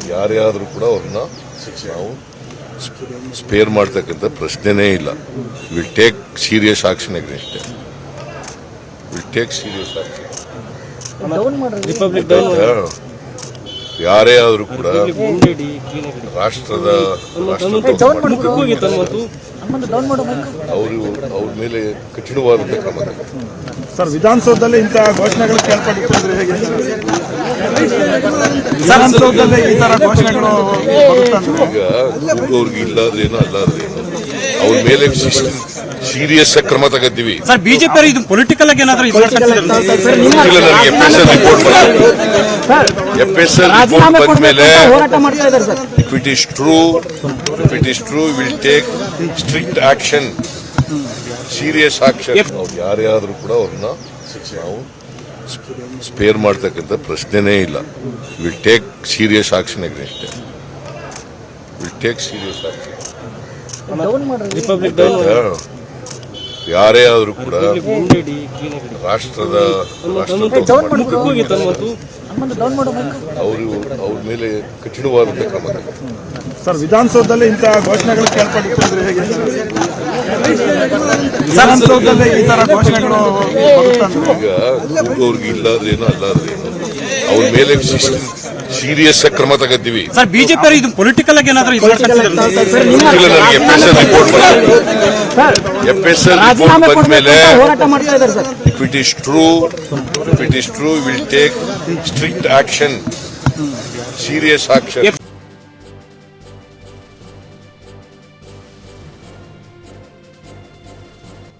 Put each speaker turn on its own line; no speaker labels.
ಅವ್ರು ಯಾರೇ ಆದರೂ ಕೂಡ ಅವ್ರನ್ನ ನಾವು ಸ್ಪೇರ್ ಮಾಡ್ತಕ್ಕಂಥ ಪ್ರಶ್ನೆನೇ ಇಲ್ಲ. Will take serious action against will take serious action ಯಾರೇ ಆದರೂ ಕೂಡ ರಾಷ್ಟ್ರದ ರಾಷ್ಟ್ರ ಅವರು ಅವ್ರ ಮೇಲೆ ಕಠಿಣವಾದಂಥ ಕ್ರಮ.
ಸರ್ ವಿಧಾನಸೌಧದಲ್ಲಿ ಇಂತಹ ಘೋಷಣೆಗಳು ಕೇಳ್ಪಟ್ಟಿದ್ರೆ ಹೇಗೆ ವಿಧಾನಸೌಧದಲ್ಲಿ ಈ ತರ ಘೋಷಣೆಗಳು
ಈಗ ಅವ್ರಿಗೆ ಇಲ್ಲಾದ್ರೇನು ಅಲ್ಲಾದ್ರೇನು ಅವ್ರ ಮೇಲೆ ಸೀರಿಯಸ್ ಕ್ರಮ ತಗತ್ತೀವಿ
ಸರ್ ಬಿಜೆಪಿ ಇದು ಪೊಲಿಟಿಕಲ್ ಆಗಿ ಏನಾದ್ರೂ
ನನಗೆ F S L report F S L report ಬಂದ್ಮೇಲೆ
ಹೋರಾಟ ಮಾಡ್ತಾ ಇದ್ದಾರೆ sir.
If it is true if it is true will take strict action serious action ಅವ್ರು ಯಾರೇ ಆದರೂ ಕೂಡ ಅವ್ರನ್ನ ನಾವು ಸ್ಪೇರ್ ಮಾಡ್ತಕ್ಕಂಥ ಪ್ರಶ್ನೆನೇ ಇಲ್ಲ. Will take serious action against will take serious action
republic
ಯಾರೇ ಆದರೂ ಕೂಡ ರಾಷ್ಟ್ರದ ಅವರು ಅವ್ರ ಮೇಲೆ ಕಠಿಣವಾದಂಥ ಕ್ರಮ.
ಸರ್ ವಿಧಾನಸೌಧದಲ್ಲಿ ಇಂತಹ ಘೋಷಣೆಗಳು ಕೇಳ್ಪಟ್ಟಿದ್ರೆ ಹೇಗೆ ವಿಧಾನಸೌಧದಲ್ಲಿ ಈ ತರ ಘೋಷಣೆಗಳು
ಈಗ ಅವ್ರಿಗೆ ಇಲ್ಲಾದ್ರೇನು ಅಲ್ಲಾದ್ರೇನು ಅವ್ರ ಮೇಲೆ ಸೀರಿಯಸ್ ಕ್ರಮ ತಗದ್ದೀವಿ.
ಸರ್ ಬಿಜೆಪಿ ಇದು ಪೊಲಿಟಿಕಲ್ ಆಗಿ ಏನಾದರೂ ಇದು
ನನಗೆ F S L report F S L report
ಬಂದ ಮೇಲೆ
if it is true if it is true will take strict action serious action